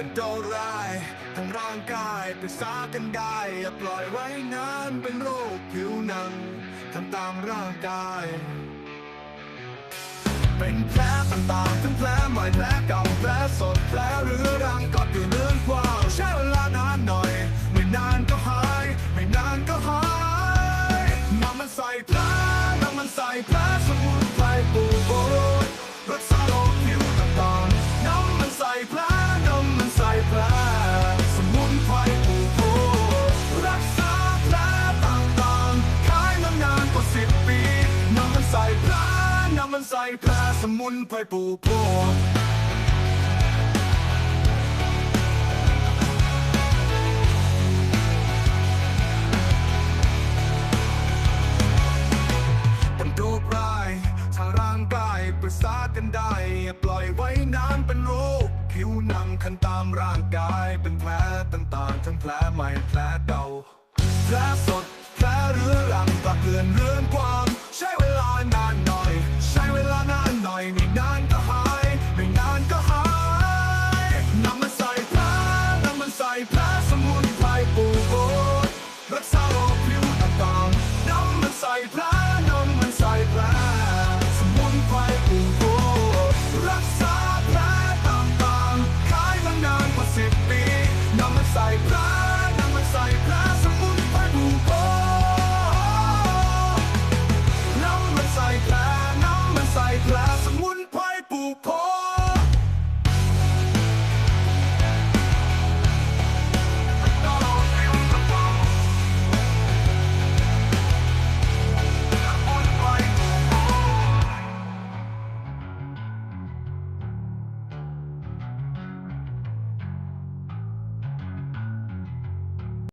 เป็นโรคร้ายทั้งร่างกายปรึกษากันได้ อย่าปล่อยไว้นานเป็นโรคผิวหนังทำตามร่างกาย เป็นแผลต่างๆทั้งแผลใหม่แผลเก่าแผลสดแผลเรื้อรังก็คือเรื่องกว้างใช้เวลานานหน่อย ไม่นานก็หาย ไม่นานก็หายน้ำมันใส่แผลน้ำมันใส่แผล น้ำมันใส่แผลสมุนไพรปูโบยเป็นโรคร้ายทางร่างกายปรึกษากันได้อย่าปล่อยไว้นานเป็นโรคผิวหนังคันตามร่างกายเป็นแผลต่างๆทั้งแผลใหม่แผลเก่าแผลสดแผลเรื้อรังปากเลือนเรือนกวาง